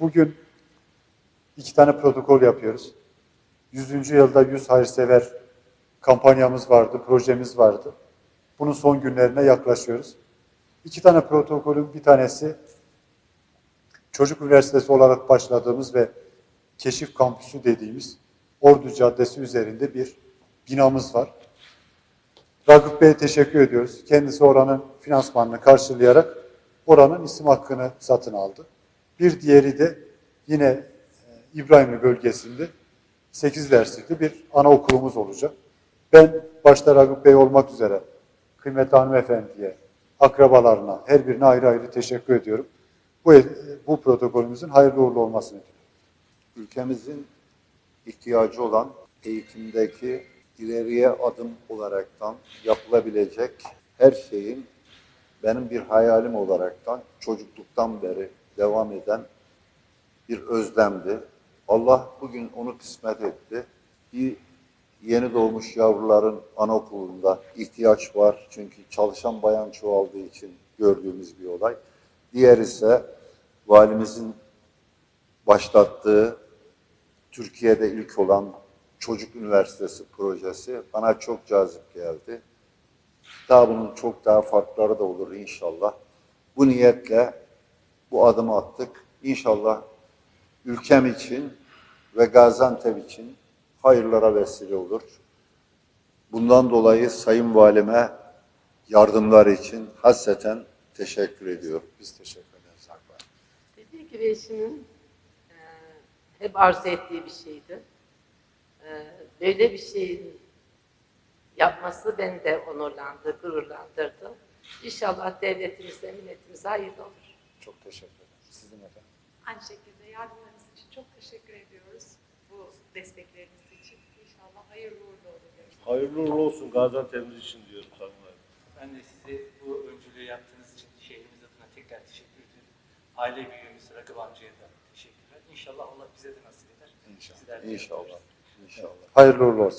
Bugün iki tane protokol yapıyoruz. 100. yılda 100 hayırsever kampanyamız vardı, projemiz vardı. Bunun son günlerine yaklaşıyoruz. İki tane protokolün bir tanesi Çocuk Üniversitesi olarak başladığımız ve Keşif Kampüsü dediğimiz Ordu Caddesi üzerinde bir binamız var. Ragıp Bey'e teşekkür ediyoruz. Kendisi oranın finansmanını karşılayarak oranın isim hakkını satın aldı. Bir diğeri de yine e, İbrahimli bölgesinde 8 derslikli bir anaokulumuz olacak. Ben başta Ragıp Bey olmak üzere kıymetli hanımefendiye, akrabalarına, her birine ayrı ayrı teşekkür ediyorum. Bu, bu protokolümüzün hayırlı uğurlu olmasını diliyorum. ülkemizin ihtiyacı olan eğitimdeki ileriye adım olaraktan yapılabilecek her şeyin benim bir hayalim olaraktan çocukluktan beri devam eden bir özlemdi. Allah bugün onu kısmet etti. Bir yeni doğmuş yavruların anaokulunda ihtiyaç var. Çünkü çalışan bayan çoğaldığı için gördüğümüz bir olay. Diğer ise valimizin başlattığı Türkiye'de ilk olan Çocuk Üniversitesi projesi bana çok cazip geldi. Daha bunun çok daha farkları da olur inşallah. Bu niyetle bu adımı attık. İnşallah ülkem için ve Gaziantep için hayırlara vesile olur. Bundan dolayı Sayın Valime yardımlar için hasreten teşekkür ediyorum. Biz teşekkür ederiz. Dediği gibi eşimin e, hep arzu ettiği bir şeydi. E, böyle bir şeyin yapması beni de onurlandı, gururlandırdı. İnşallah devletimize, milletimize hayırlı olur. Çok teşekkür ederim. Sizin efendim. Aynı şekilde yardımlarınız için çok teşekkür ediyoruz. Bu destekleriniz için. İnşallah hayırlı uğurlu olur. Hayırlı uğurlu olsun Gaziantep'imiz için diyorum Valim. Ben de size bu öncülüğü yaptığınız için şehrimiz adına tekrar teşekkür ediyorum. Aile büyüğümüz Rakip amcaya da teşekkürler. İnşallah Allah bize de nasip eder. İnşallah. İnşallah. İnşallah. Hayırlı uğurlu olsun.